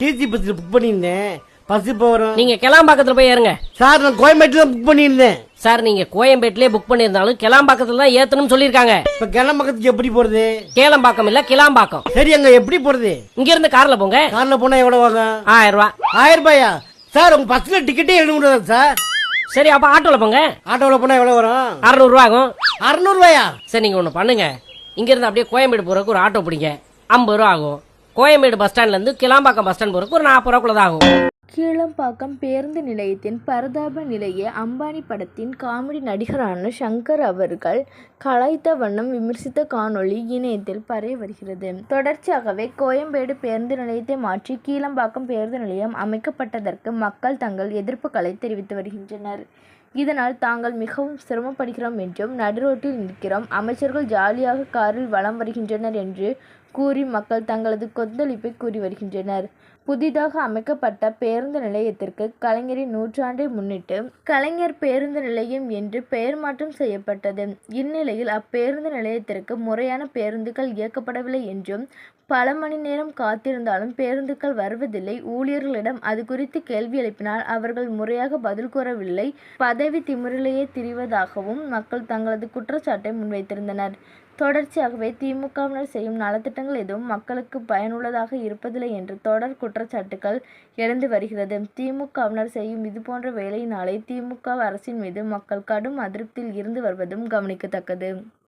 DC பஸ்ல book பண்ணியிருந்தேன். Bus இப்போ வரும்? நீங்க கிளாம்பாக்கத்துல போய் ஏறுங்க. சார் நான் கோயம்பேட்டில் புக் பண்ணியிருந்தேன். சார் நீங்க கோயம்பேட்டிலே புக் பண்ணியிருந்தாலும் கிளாம்பாக்கத்துல தான் ஏத்தணும்னு சொல்லியிருக்காங்க. இப்ப கிளம்பக்கத்துக்கு எப்படி போறது? கேளம்பாக்கம் இல்ல கிளாம்பாக்கம். சரி அங்க எப்படி போறது? இங்க இருந்து கார்ல போங்க. கார்ல போனா எவ்வளவு ஆகும் ஆயிரம் ரூபாய் ஆயிரம் ரூபாயா? சார் உங்க பஸ்ல டிக்கெட்டே எழுநூறு சார்? சரி அப்ப ஆட்டோல போங்க. ஆட்டோவில் போனா எவ்வளவு வரும்? அறுநூறு ரூபா ஆகும். அறுநூறு ரூபாயா சரி நீங்க ஒண்ணு பண்ணுங்க. இங்க இருந்து அப்படியே கோயம்பேடு போறதுக்கு ஒரு ஆட்டோ பிடிங்க. ஐம்பது ரூபா ஆகும். கோயம்பேடு பஸ் ஸ்டாண்ட்லேருந்து கிளாம்பாக்கம் பஸ் ஸ்டாண்ட் போறதுக்கு ஒரு நாற்பது ரூபாக்குள்ள தான் ஆகும். கீழம்பாக்கம் பேருந்து நிலையத்தின் பரதாப நிலையை அம்பானி படத்தின் காமெடி நடிகரான சங்கர் அவர்கள் கலாய்த்த வண்ணம் விமர்சித்த காணொளி இணையத்தில் பரவி வருகிறது. தொடர்ச்சியாகவே கோயம்பேடு பேருந்து நிலையத்தை மாற்றி கீழம்பாக்கம் பேருந்து நிலையம் அமைக்கப்பட்டதற்கு மக்கள் தங்கள் எதிர்ப்புகளை தெரிவித்து வருகின்றனர். இதனால் தாங்கள் மிகவும் சிரமப்படுகிறோம் என்றும் நடுரோட்டில் நிற்கிறோம். அமைச்சர்கள் ஜாலியாக காரில் வலம் வருகின்றனர் என்று கூறி மக்கள் தங்களது கொந்தளிப்பை கூறி வருகின்றனர். புதிதாக அமைக்கப்பட்ட பேருந்து நிலையத்திற்கு கலைஞரின் நூற்றாண்டை முன்னிட்டு கலைஞர் பேருந்து நிலையம் என்று பெயர் மாற்றம் செய்யப்பட்டது. இந்நிலையில் அப்பேருந்து நிலையத்திற்கு முறையான பேருந்துகள் இயக்கப்படவில்லை என்றும் பல மணி நேரம் காத்திருந்தாலும் பேருந்துகள் வருவதில்லை. ஊழியர்களிடம் அது குறித்து கேள்வி எழுப்பினால் அவர்கள் முறையாக பதில் கூறவில்லை. பதவி திமிரிலேயே திரிவதாகவும் மக்கள் தங்களது குற்றச்சாட்டை முன்வைத்திருந்தனர். தொடர்ச்சியாகவே திமுகவினர் செய்யும் நலத்திட்டங்கள் எதுவும் மக்களுக்கு பயனுள்ளதாக இருப்பதில்லை என்று தொடர் குற்றச்சாட்டுகள் எழுந்து வருகிறது. திமுகவினர் செய்யும் இதுபோன்ற வேலையினாலே திமுக அரசின் மீது மக்கள் கடும் அதிருப்தியில் இருந்து வருவதும் கவனிக்கத்தக்கது.